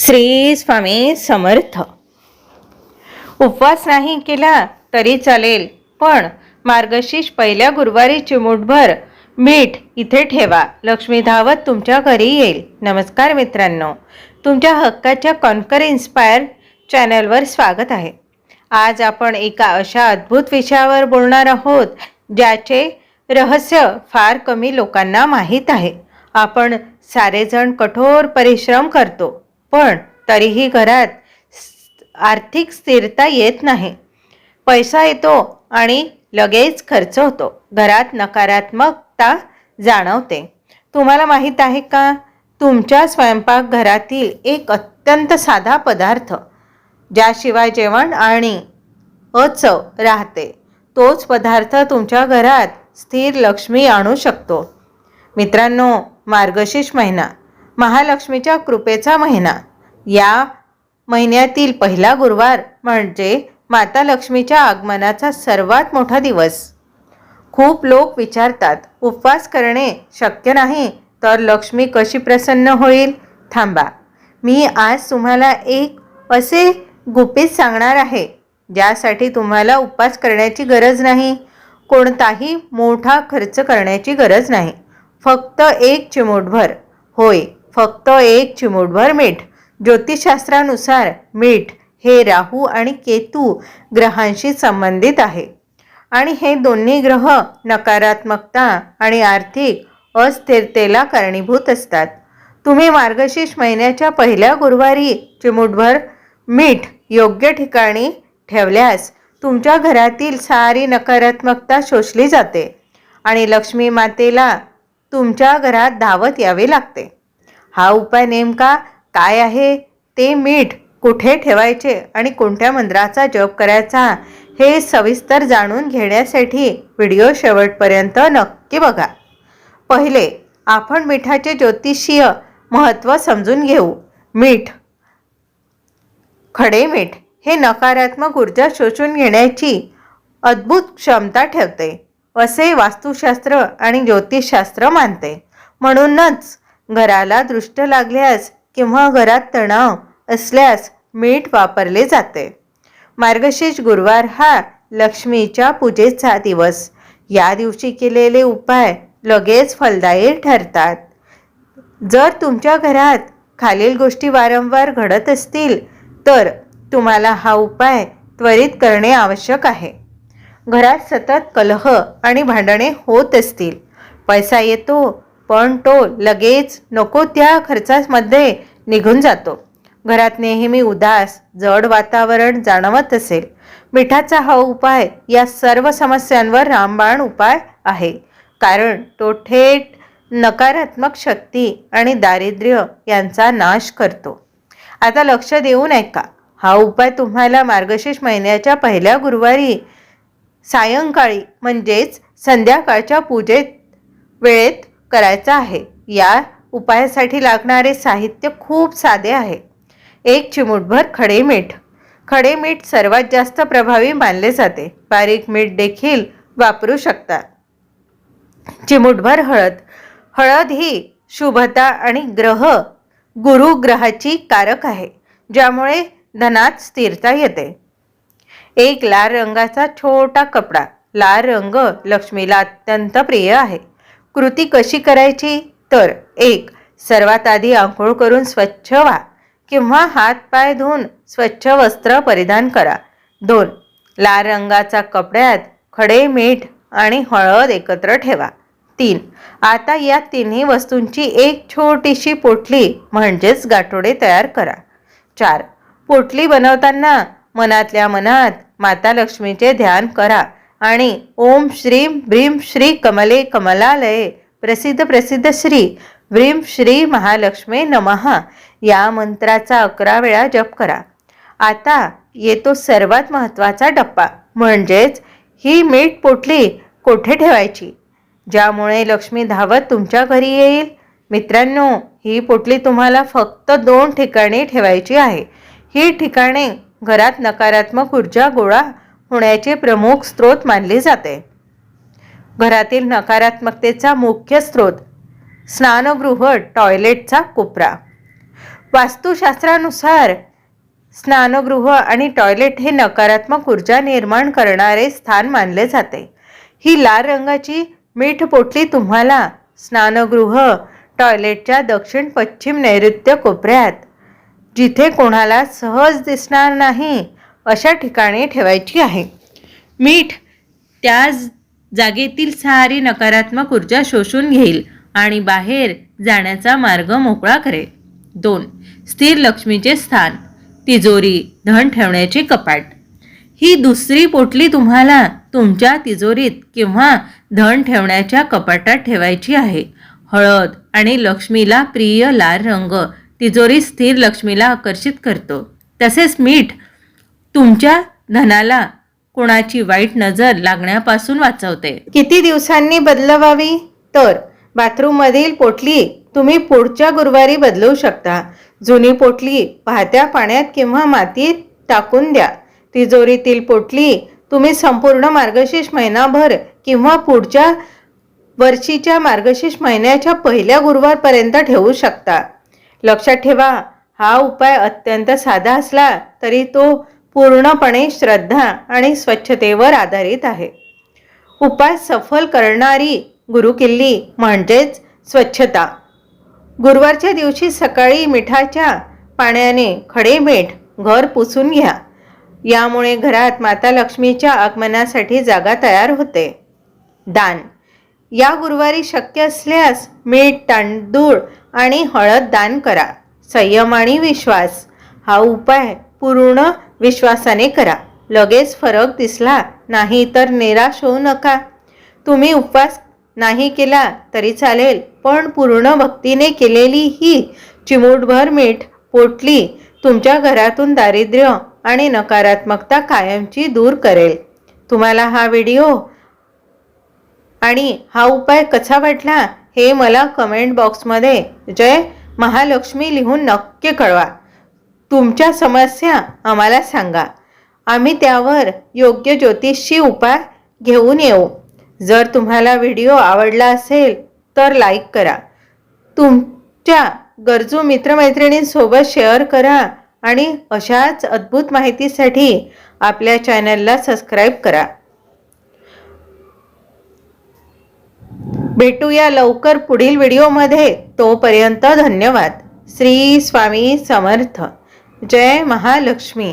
श्री स्वामी समर्थ. उपवास नाही केला तरी चालेल पण मार्गशीर्ष पहिल्या गुरुवारी चिमूटभर मीठ इथे ठेवा. लक्ष्मी धावत तुमच्या घरी येईल. नमस्कार मित्रांनो तुमच्या हक्काच्या कॉन्कर इन्स्पायर चॅनलवर स्वागत आहे. आज आपण एका अशा अद्भुत विषयावर बोलणार आहोत ज्याचे रहस्य फार कमी लोकांना माहीत आहे. आपण सारेजण कठोर परिश्रम करतो. पण तरीही घरात आर्थिक स्थिरता येत नाही. पैसा येतो आणि लगेच खर्च होतो. घरात नकारात्मकता जाणवते. तुम्हाला माहीत आहे का? तुमच्या स्वयंपाकघरातील एक अत्यंत साधा पदार्थ ज्याशिवाय जेवण आणि अचव राहते. तोच पदार्थ तुमच्या घरात स्थिर लक्ष्मी आणू शकतो. मित्रांनो मार्गशीर्ष महिना महालक्ष्मीच्या कृपेचा महिना या महिन्यातील पहिला गुरुवार म्हणजे माता लक्ष्मीच्या आगमनाचा सर्वात मोठा दिवस. खूप लोक विचारतात उपवास करणे शक्य नाही तर लक्ष्मी कशी प्रसन्न होईल? थांबा मी आज तुम्हाला एक असे गुपित सांगणार आहे ज्यासाठी तुम्हाला उपवास करण्याची गरज नाही. कोणताही मोठा खर्च करण्याची गरज नाही. फक्त एक चिमूटभर. होय फक्त एक चिमूटभर मीठ. ज्योतिषशास्त्रानुसार मीठ हे राहू आणि केतू ग्रहांशी संबंधित आहे. आणि हे दोन्ही ग्रह नकारात्मकता आणि आर्थिक अस्थिरतेला कारणीभूत असतात. तुम्ही मार्गशीर्ष महिन्याच्या पहिल्या गुरुवारी चिमूटभर मीठ योग्य ठिकाणी ठेवल्यास तुमच्या घरातील सारी नकारात्मकता शोषली जाते आणि लक्ष्मी मातेला तुमच्या घरात धावत यावे लागते. हा उपाय नेमका काय आहे? ते मीठ कुठे ठेवायचे आणि कोणत्या मंत्राचा जप करायचा हे सविस्तर जाणून घेण्यासाठी व्हिडिओ शेवटपर्यंत नक्की बघा. पहिले आपण मिठाचे ज्योतिषीय महत्त्व समजून घेऊ. मीठ खडे मीठ हे नकारात्मक ऊर्जा शोषून घेण्याची अद्भुत क्षमता ठेवते. असे वास्तुशास्त्र आणि ज्योतिषशास्त्र मानते. म्हणूनच घराला दृष्ट लागल्यास किंवा घरात तणाव असल्यास मीठ वापरले जाते. मार्गशीर्ष गुरुवार हा लक्ष्मीच्या पूजेचा दिवस. या दिवशी केलेले उपाय लगेच फलदायी ठरतात. जर तुमच्या घरात खालील गोष्टी वारंवार घडत असतील तर तुम्हाला हा उपाय त्वरित करणे आवश्यक आहे. घरात सतत कलह आणि भांडणे होत असतील. पैसा येतो पण तो लगेच नको त्या खर्चामध्ये निघून जातो. घरात नेहमी उदास जड वातावरण जाणवत असेल. मिठाचा हा उपाय या सर्व समस्यांवर रामबाण उपाय आहे. कारण तो थेट नकारात्मक शक्ती आणि दारिद्र्य यांचा नाश करतो. आता लक्ष देऊन ऐका हा उपाय तुम्हाला मार्गशीर्ष महिन्याच्या पहिल्या गुरुवारी सायंकाळी म्हणजेच संध्याकाळच्या पूजेत वेळेत करायचा आहे. या उपायासाठी लागणारे साहित्य खूप साधे आहे. एक चिमूटभर खडे मीठ. खडे मीठ सर्वात जास्त प्रभावी मानले जाते. बारीक मीठ देखील वापरू शकता. चिमूटभर हळद. हळद ही शुभता आणि ग्रह गुरु ग्रहाची कारक आहे ज्यामुळे धनात स्थिरता येते. एक लाल रंगाचा छोटा कपडा. लाल रंग लक्ष्मीला अत्यंत प्रिय आहे. कृती कशी करायची? तर एक सर्वात आधी आंघोळ करून स्वच्छ व्हा किंवा हात पाय धुवून स्वच्छ वस्त्र परिधान करा. दोन लाल रंगाचा कपड्यात खडे मीठ आणि हळद एकत्र ठेवा. तीन आता या तिन्ही वस्तूंची एक छोटीशी पोटली म्हणजेच गाठोडे तयार करा. चार पोटली बनवताना मनातल्या मनात माता लक्ष्मीचे ध्यान करा. आणि ओम श्रीम भ्रीम श्री कमले कमलालये. प्रसिद्ध प्रसिद्ध श्री व्रीम श्री महालक्ष्मी नमहा या मंत्राचा अकरा वेळा जप करा. आता येतो सर्वात महत्त्वाचा टप्पा म्हणजेच ही मीठ पोटली कोठे ठेवायची? ज्यामुळे लक्ष्मी धावत तुमच्या घरी येईल. मित्रांनो ही पोटली तुम्हाला फक्त दोन ठिकाणी ठेवायची आहे. ही ठिकाणे घरात नकारात्मक ऊर्जा गोळा होण्याचे प्रमुख स्रोत मानले जाते. घरातील नकारात्मकतेचा मुख्य स्रोत स्नानगृह टॉयलेटचा कोपरा. वास्तुशास्त्रानुसार स्नानगृह आणि टॉयलेट हे नकारात्मक ऊर्जा निर्माण करणारे स्थान मानले जाते. ही लाल रंगाची मीठ पोटली तुम्हाला स्नानगृह टॉयलेटच्या दक्षिण पश्चिम नैऋत्य कोपऱ्यात जिथे कोणाला सहज दिसणार नाही अशा ठिकाणी ठेवायची आहे. मीठ त्या जागेतील सारी नकारात्मक ऊर्जा शोषून घेईल आणि बाहेर जाण्याचा मार्ग मोकळा करेल. दोन स्थिर लक्ष्मीचे स्थान तिजोरी धन ठेवण्याचे कपाट. ही दुसरी पोटली तुम्हाला तुमच्या तिजोरीत किंवा धन ठेवण्याच्या कपाटात ठेवायची आहे. हळद आणि लक्ष्मीला प्रिय लाल रंग तिजोरी स्थिर लक्ष्मीला आकर्षित करतो. तसेच मीठ तुमच्या धनाला कोणाची वाईट नजर लागण्यापासून वाचवते. किती दिवसांनी बदलवावी? तर बाथरूममधील पोटली तुम्ही पुढच्या गुरुवारी बदलवू शकता. जुनी पोटली वाहत्या पाण्यात किंवा मातीत टाकून द्या. तिजोरीतील पोटली तुम्ही संपूर्ण मार्गशीर्ष महिनाभर किंवा पुढच्या वर्षीच्या मार्गशीर्ष महिन्याच्या पहिल्या गुरुवारपर्यंत ठेवू शकता. लक्षात ठेवा हा उपाय अत्यंत साधा असला तरी तो पूर्णपणे श्रद्धा आणि स्वच्छतेवर आधारित आहे. उपाय सफल करणारी गुरुकिल्ली म्हणजेच स्वच्छता. गुरुवारच्या दिवशी सकाळी मिठाच्या पाण्याने खडे मीठ घर पुसून घ्या. यामुळे घरात माता लक्ष्मीच्या आगमनासाठी जागा तयार होते. दान. या गुरुवारी शक्य असल्यास मीठ तांदूळ आणि हळद दान करा. संयम आणि विश्वास हा उपाय पूर्ण विश्वासाने करा. लगेच फरक दिसला नाही तर निराश होऊ नका. तुम्ही उपवास नाही केला तरी चालेल पण पूर्ण भक्तीने केलेली ही चिमूटभर मीठ पोटली तुमच्या घरातून दारिद्र्य आणि नकारात्मकता कायमची दूर करेल. तुम्हाला हा व्हिडिओ आणि हा उपाय कसा वाटला हे मला कमेंट बॉक्समध्ये जय महालक्ष्मी लिहून नक्की कळवा. तुमच्या समस्या आम्हाला सांगा. आम्ही त्यावर योग्य ज्योतिषी उपाय घेऊन येऊ. जर तुम्हाला व्हिडिओ आवडला असेल तर लाईक करा. तुमच्या गरजू मित्रमैत्रिणींसोबत शेअर करा आणि अशाच अद्भुत माहितीसाठी आपल्या चॅनलला सबस्क्राईब करा. भेटूया लवकर पुढील व्हिडिओमध्ये. तोपर्यंत धन्यवाद. श्री स्वामी समर्थ. जय महालक्ष्मी.